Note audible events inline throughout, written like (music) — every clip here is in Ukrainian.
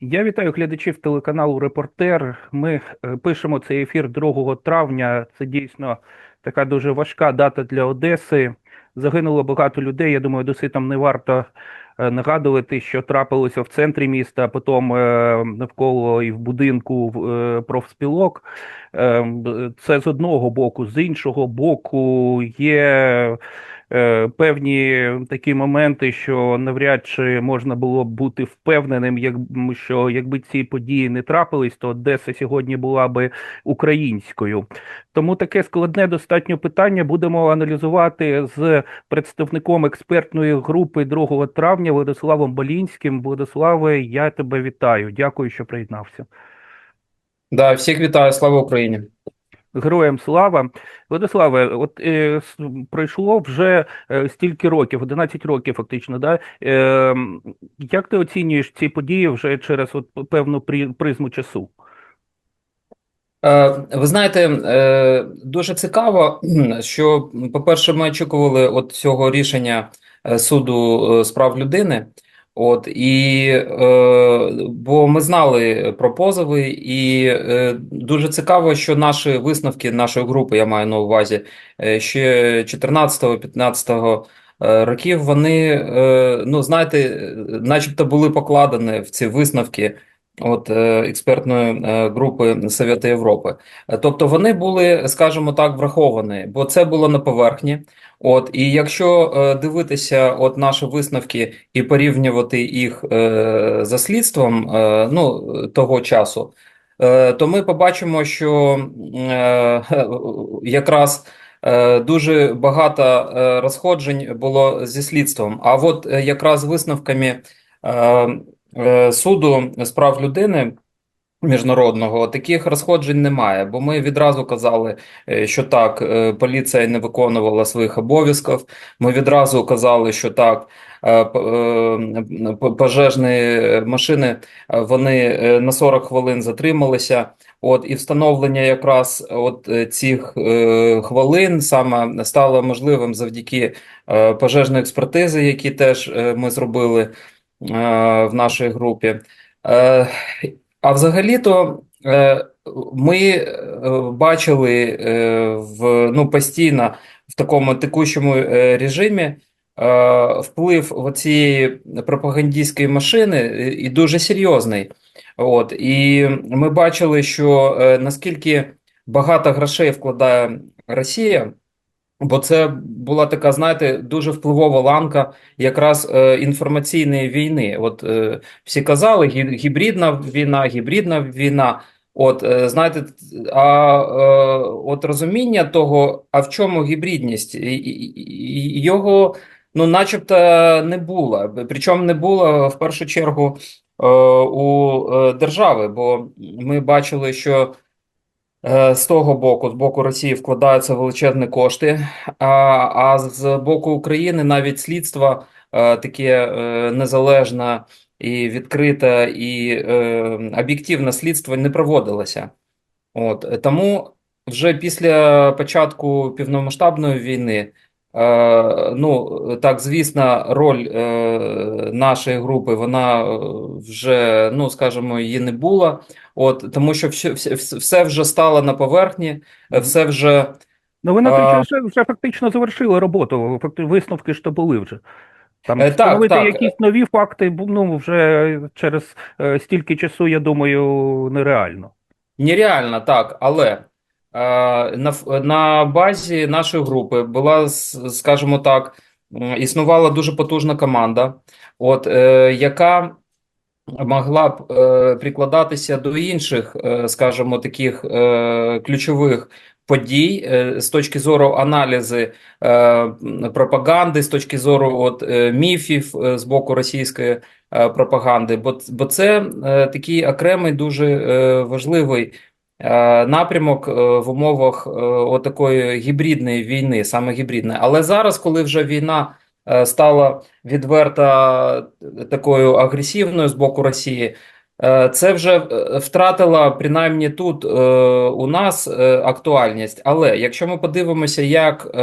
Я вітаю глядачів телеканалу Репортер. Ми е, пишемо цей ефір 2 травня. Це дійсно така дуже важка дата для Одеси. Загинуло багато людей. Я думаю, досить там не варто нагадувати, що трапилося в центрі міста, а потім е, навколо і в будинку е, профспілок. Е, Це з одного боку, з іншого боку, є е, певні такі моменти, що навряд чи можна було б бути впевненим, як, що якби ці події не трапились, то Одеса сьогодні була би українською. Тому таке складне достатньо питання будемо аналізувати з представником експертної групи 2 травня Владиславом Болінським. Владиславе, я тебе вітаю. Дякую, що приєднався. Да, всіх вітаю, слава Україні. Героям слава. Владиславе, от е, пройшло вже е, стільки років, 11 років фактично, да? Е, як ти оцінюєш ці події вже через от певну при- призму часу? Е, ви знаєте, е, дуже цікаво, (clears throat) що, по-перше, ми очікували от цього рішення е, суду з прав людини. От і е, бо ми знали про позови, і е, дуже цікаво, що наші висновки нашої групи, я маю на увазі, е, ще 14-15 е, років, вони, е, ну знаєте, е, начебто були покладені в ці висновки. От е, експертної е, групи Совєту Європи. Тобто вони були, скажімо так, враховані, бо це було на поверхні. От і якщо е, дивитися от наші висновки і порівнювати їх за слідством ну, того часу, то ми побачимо, що (laughs) якраз дуже багато розходжень було зі слідством. А от якраз висновками. Е, суду з прав людини міжнародного таких розходжень немає, бо ми відразу казали, е, що так, е, поліція не виконувала своїх обов'язків. Ми відразу казали, що так, пожежні машини вони на 40 хвилин затрималися. От і встановлення якраз от цих хвилин саме стало можливим завдяки пожежної експертизи, які теж ми зробили в нашій групі. Е, А взагалі-то е, ми е, бачили е, в ну постійно в такому текущому е, режимі е, вплив цієї пропагандистської машини е, і дуже серйозний. От і ми бачили, що е, наскільки багато грошей вкладає Росія. Бо це була така, знаєте, дуже впливова ланка якраз е, інформаційної війни. От е, всі казали, гі- гібридна війна, гібридна війна. От е, знаєте, а е, от розуміння того, а в чому гібридність, його ну, начебто не було. Причому не було в першу чергу е, у е, держави, бо ми бачили, що. Е, З того боку, з боку Росії вкладаються величезні кошти, а, а з боку України навіть слідство е, таке е, незалежне і відкрите, і об'єктивне слідство не проводилося. От тому вже після початку повномасштабної війни, ну так, звісно, роль е, нашої групи вона е, вже, ну скажімо, її не було. От тому, що все, вже стало на поверхні, е, все вже Ну, ви на той А- час вже, вже фактично завершили роботу. Висновки ж то були вже. Там Е, так, встановити так. якісь нові факти, ну вже через е, стільки часу, я думаю, нереально. Нереально, так, але е, на, ф- на базі нашої групи була, скажімо так, існувала дуже потужна команда, от, е, яка могла б е, прикладатися до інших, е, скажімо, таких е, ключових подій е, з точки зору аналізи е, пропаганди, з точки зору от, е, міфів е, з боку російської е, пропаганди, бо, бо це е, такий окремий дуже е, важливий е, напрямок е, в умовах е, отакої гібридної війни, саме гібридної. Але зараз, коли вже війна е, стала відверто такою агресивною з боку Росії, Е, Це вже е, втратила принаймні тут е, у нас е, актуальність. Але якщо ми подивимося, як е,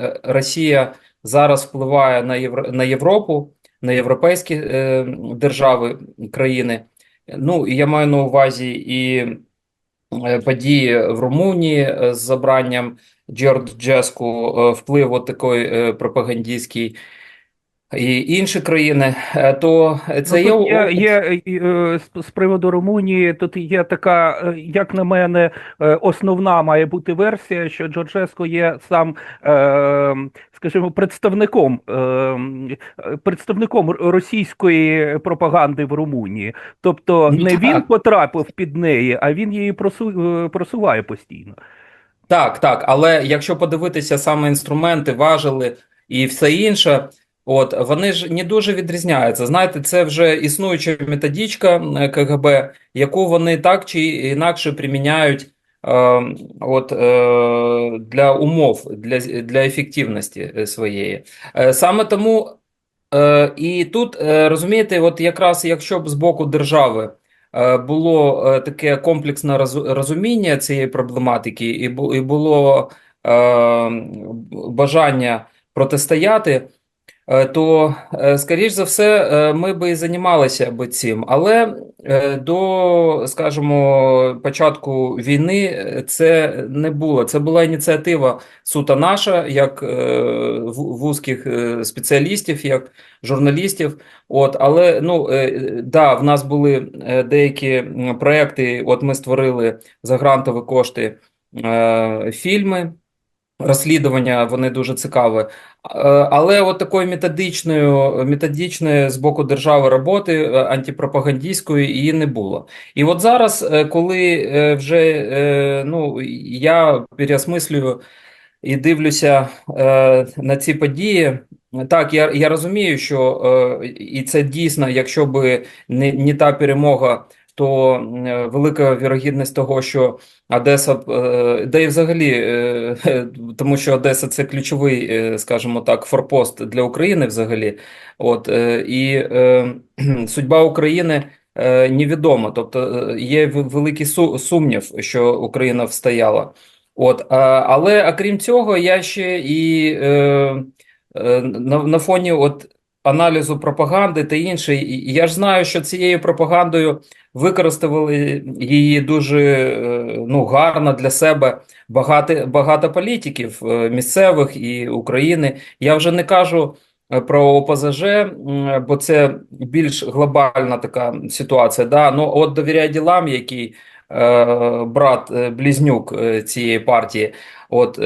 е, Росія зараз впливає на Євро, на Європу, на європейські е, держави, країни, ну і я маю на увазі і е, події в Румунії е, з забранням Джорджеску, впливу такої е, пропагандистський, і інші країни, е, то це Ну, є є, є е, з, приводу Румунії, тут є така, е, як на мене, основна має бути версія, що Джорджеско є сам, скажімо, представником, представником російської пропаганди в Румунії. Тобто Ну, не він потрапив під неї, а він її просу- просуває постійно. Так, так, але якщо подивитися саме інструменти, важели і все інше, от вони ж не дуже відрізняються. Знаєте, це вже існуюча методичка е, КГБ, яку вони так чи інакше приміняють е, от, е, для умов, для, для ефективності своєї. Саме тому і тут розумієте, от якраз якщо б з боку держави. Було таке комплексне розуміння цієї проблематики, і було бажання протистояти, то, е, скоріш за все, е, ми би і займалися би цим. Але е, до, скажімо, початку війни е, це не було. Це була ініціатива суто наша, як е, вузьких е, спеціалістів, як журналістів. От, але ну е, да, в нас були е, деякі проекти. От ми створили за грантові кошти е, фільми. Розслідування вони дуже цікаві. Е, Але от такої методичної, методичної з боку держави роботи е, антипропагандистської її не було. І от зараз, е, коли вже ну, я переосмислюю і дивлюся на ці події. Так, я, я розумію, що і це дійсно, якщо би не, не та перемога, то е, велика вірогідність того, що Одеса, е, да і взагалі, е, (laughs) тому що Одеса це ключовий, скажімо так, форпост для України взагалі. От, і (clears throat) судьба України невідома. Тобто є великий су- сумнів, що Україна встояла. От, але окрім цього, я ще і на фоні от аналізу пропаганди та інше, і- я ж знаю, що цією пропагандою використовували її дуже е, ну, гарно для себе багато, багато політиків е, місцевих і України. Я вже не кажу е, про ОПЗЖ, бо це більш глобальна така ситуація. Да? Ну, от довіряй ділам, який брат близнюк цієї партії. От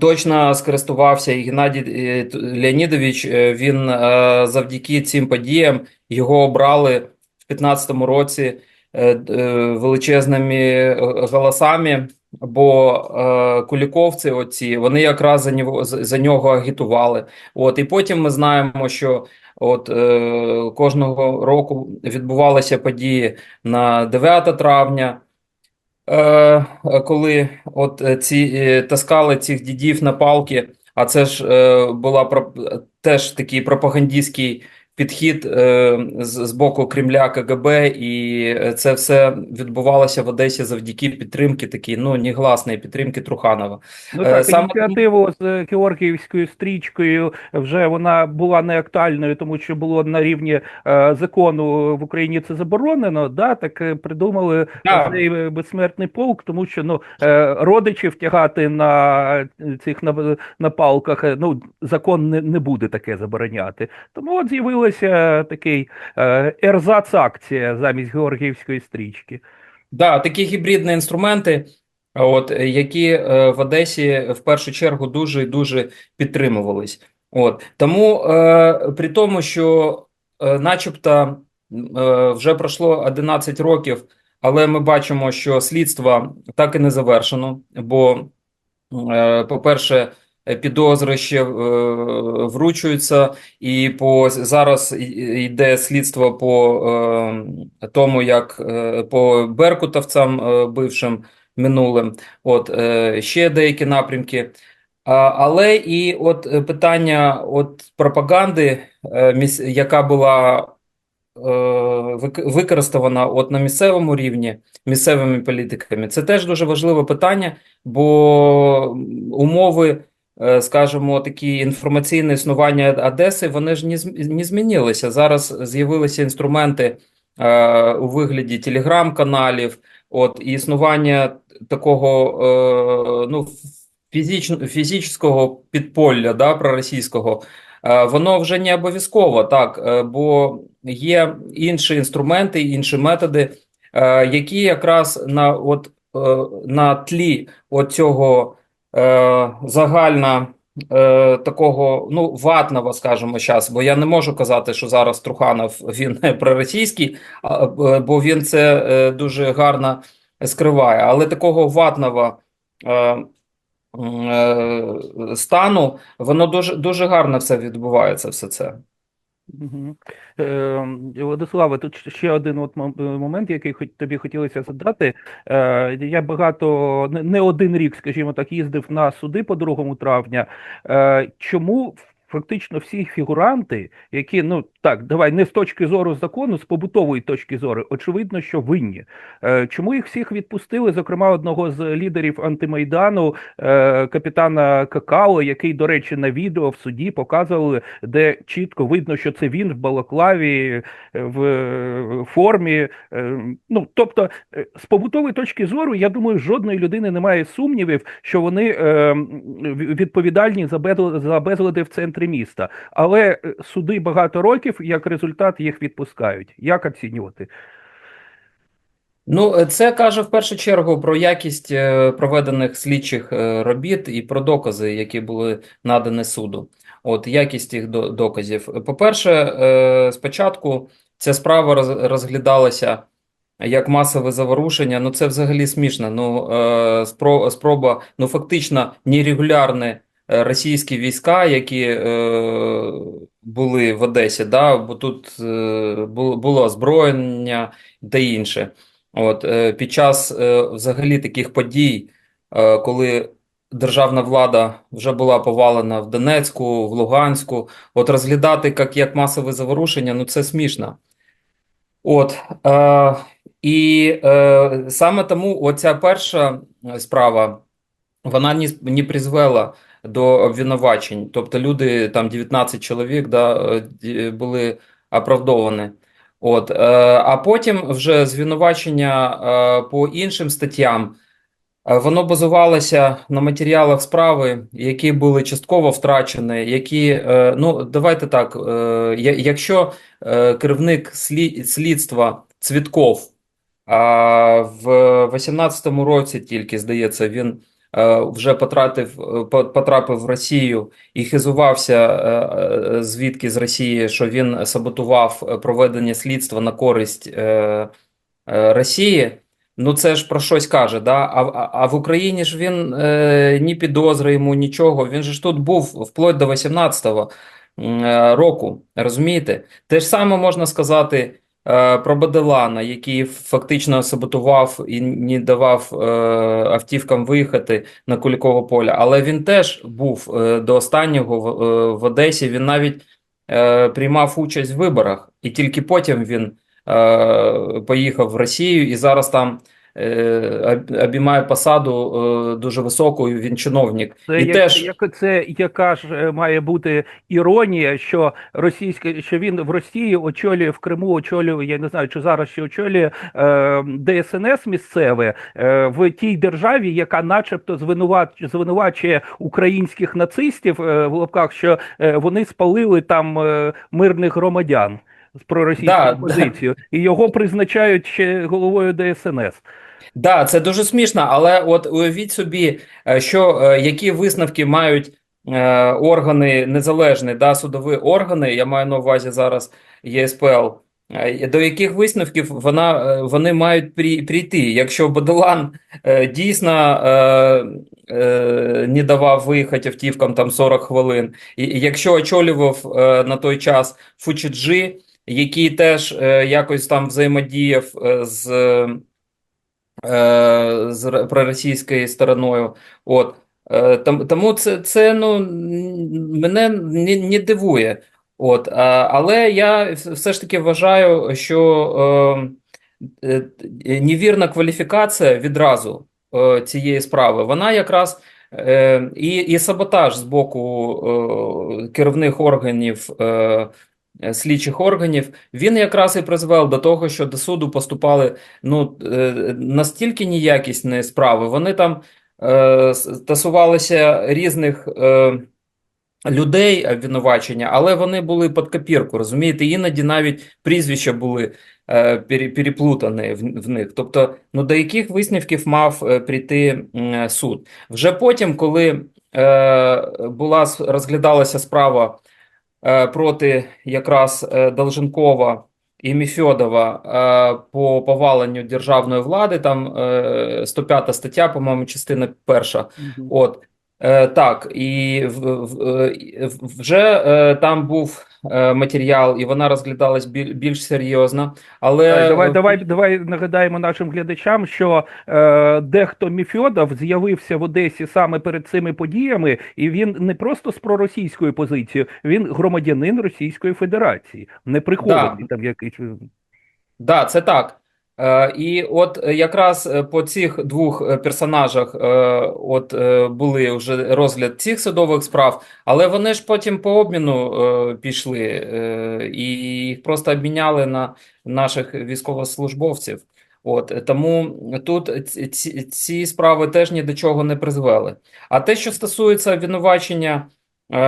точно скористувався і Геннадій е, Леонідович. е, Він е, завдяки цим подіям його обрали в 15-му році величезними голосами. Бо куліковці, оці, вони якраз за нього за нього агітували. От і потім ми знаємо, що от кожного року відбувалися події на 9 травня, коли от е, ці е, таскали цих дідів на палки, а це ж е, була теж такий пропагандистський підхід е, з, з боку Кремля КГБ, і це все відбувалося в Одесі завдяки підтримки такій, ну, негласної підтримки Труханова. Ну Е, так, саме- ініціативу з Георгіївською стрічкою вже вона була не актуальною, тому що було на рівні е, закону в Україні це заборонено. Да, так придумали Так. цей безсмертний полк, тому що ну е, родичів тягати на цих на, на палках. Ну закон не, не буде таке забороняти. Тому от з'явилася такий е, ерзац-акція замість Георгіївської стрічки. Да, такі гібридні інструменти, от, які е, в Одесі в першу чергу дуже і дуже підтримувались. От. Тому, е, при тому, що начебто вже пройшло 11 років, але ми бачимо, що слідство так і не завершено, бо, по-перше, підозри ще е, вручуються, і по зараз йде слідство по е, тому, як е, по беркутовцям е, бившим минулим, от е, ще деякі напрямки. Але і от е, питання от пропаганди, е, яка була вик- використана от на місцевому рівні місцевими політиками. Це теж дуже важливе питання, бо умови, е, скажімо, такі інформаційне існування Одеси, вони ж не, зм- не змінилися. Зараз з'явилися інструменти е, у вигляді телеграм-каналів, от і існування такого е, ну, фізично, фізичного підполля, да, проросійського. Е, Воно вже не обов'язково, так, е, бо є інші інструменти, інші методи, е, які якраз на, от, е, на тлі цього е, загально е, такого, ну, ватного, скажімо, зараз, бо я не можу казати, що зараз Труханов він (laughs) проросійський, бо він це е, дуже гарно скриває, але такого ватного стану, воно дуже, дуже гарно все відбувається, все це. Мгм. Е, Владиславе, тут ще один от е, момент, який тобі хотілося задати. Е, Я багато, не один рік, скажімо так, їздив на суди по 2 травня. Е, Чому фактично всі фігуранти, які, ну так, давай не з точки зору закону, з побутової точки зору, очевидно, що винні. Е, Чому їх всіх відпустили? Зокрема, одного з лідерів антимайдану, е, капітана Какао, який, до речі, на відео в суді показували де чітко видно, що це він в балаклаві, в формі. е, Ну, тобто, з побутової точки зору, я думаю, жодної людини немає сумнівів, що вони відповідальні за безлади в центрі міста. Але суди багато років, як результат, їх відпускають. Як оцінювати? Ну, це каже в першу чергу про якість е, проведених слідчих е, робіт і про докази, які були надані суду. От якість до- доказів. По-перше, е, спочатку ця справа розглядалася як масове заворушення. Ну, це взагалі смішно. Ну, спроба, ну, фактично нерегулярні російські війська, які були в Одесі, да, бо тут е, було, озброєння та інше. От, е, під час е, взагалі таких подій, коли державна влада вже була повалена в Донецьку, в Луганську, от розглядати як, як масове заворушення, ну це смішно. От, е, і е, саме тому оця перша справа, вона не, не призвела до обвинувачень. Тобто люди, там 19 чоловік, да, е, були оправдовані. От, е, а потім вже звинувачення е, по іншим статтям, е, воно базувалося на матеріалах справи, які були частково втрачені, які, е, ну, давайте так, якщо керівник слі- слідства Цвітков в 18-му році тільки, здається, він вже потратив, е, потрапив в Росію і хизувався е, е, звідки з Росії, що він саботував е, проведення слідства на користь е, е, Росії. Ну, це ж про щось каже, да? А, а, в Україні ж він е, ні підозри йому, нічого. Він же ж тут був вплоть до 18-го е, року, розумієте? Те ж саме можна сказати е, про Баделана, який фактично саботував і не давав е, автівкам виїхати на Кулікове поле. Але він теж був е, до останнього в, е, Одесі. Він навіть е, приймав участь в виборах, і тільки потім він е, поїхав в Росію і зараз там е, обіймає посаду е, дуже високу. Він чиновник. Це, І як, теж як, це яка ж е, має бути іронія, що російська, що він в Росії очолює в Криму, очолює, я не знаю, чи зараз ще очолює е, ДСНС місцеве е, в тій державі, яка начебто звинувач, звинувачує українських нацистів е, в лапках, що е, вони спалили там е, мирних громадян з проросійською Да, да. і його призначають ще головою ДСНС. Да, це дуже смішно, але от уявіть собі, е, що е, які висновки мають е, органи незалежні, да, судові органи, я маю на увазі зараз ЄСПЛ, е, до яких висновків вона, вони мають прийти. Якщо Баделан е, дійсно е, е, не давав виїхати автівкам там 40 хвилин, і якщо очолював е, на той час Фучіджі, який теж е, якось там взаємодіяв з з проросійською стороною. От. Е, тому це, це ну, мене не, не дивує. От, але я все ж таки вважаю, що е, е, невірна кваліфікація відразу е, цієї справи, вона якраз е, і, і саботаж з боку е, керівних органів, е, е, слідчих органів, він якраз і призвел до того, що до суду поступали ну, е, настільки неякісні справи, вони там е, стосувалися різних. Е, людей обвинувачення, але вони були під копірку, розумієте? Іноді навіть прізвища були е, переплутані в, них. Тобто, ну до яких висновків мав е, прийти суд? Вже потім, коли е, була розглядалася справа е, проти якраз е, Долженкова і Міфьодова е, по поваленню державної влади, там е, 105 стаття, по-моєму, частина перша. От, е, так, і е, вже е, там був е, матеріал, і вона розглядалась більш серйозно, але давай, е, давай, давай нагадаємо нашим глядачам, що е, дехто Міфьодов з'явився в Одесі саме перед цими подіями, і він не просто з проросійською позицією, він громадянин Російської Федерації, не прихований Да. там якийсь. Да, це так. Е, і от е, якраз е, по цих двох персонажах от були вже розгляд цих судових справ, але вони ж потім по обміну пішли, і їх просто обміняли на наших військовослужбовців. От тому тут ці, ці, справи теж ні до чого не призвели. А те, що стосується обвинувачення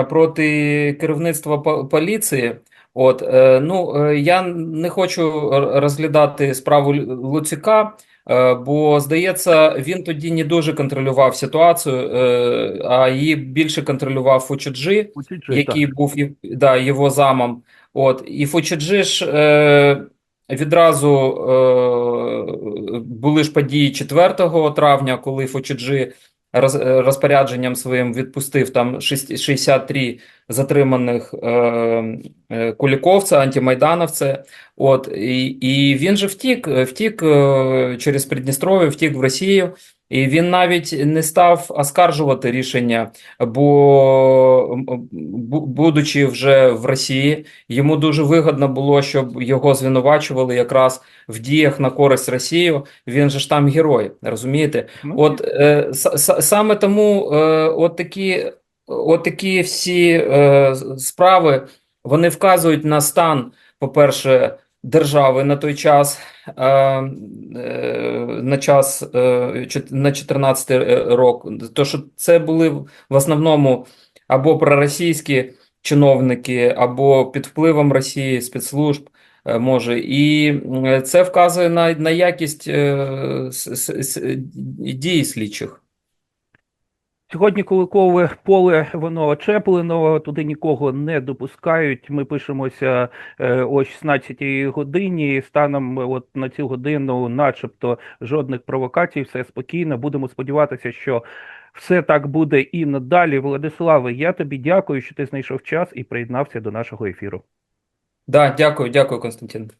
проти керівництва поліції. От, е, ну, е, я не хочу розглядати справу Луцюка, е, бо, здається, він тоді не дуже контролював ситуацію, е, а її більше контролював Фучуджі, Фучиджи, який так. був да, його замом. От, і Фучуджі ж е, відразу е, були ж події 4 травня, коли Фучуджі роз, розпорядженням своїм відпустив там шість- 63 затриманих е, е, куліковця, антимайдановця. От, і, і він же втік, втік е, через Придністров'я, втік в Росію. І він навіть не став оскаржувати рішення, бо, будучи вже в Росії, йому дуже вигодно було, щоб його звинувачували якраз в діях на користь Росії. Він же ж там герой, розумієте? Ну, От е, саме тому е, от такі, от такі всі е, справи вони вказують на стан, по-перше, держави на той час, е, е, на час е, на 14 рок. То, що це були в основному або проросійські чиновники, або під впливом Росії, спецслужб. е, Може, і е, це вказує на, на якість е, дій слідчих. Сьогодні Куликове поле воно очеплено, туди нікого не допускають. Ми пишемося е, о 16-й годині. Станом от на цю годину, начебто, жодних провокацій, все спокійно. Будемо сподіватися, що все так буде і надалі. Владиславе, я тобі дякую, що ти знайшов час і приєднався до нашого ефіру. Да, дякую, дякую, Константин.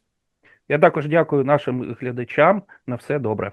Я також дякую нашим глядачам. На все добре.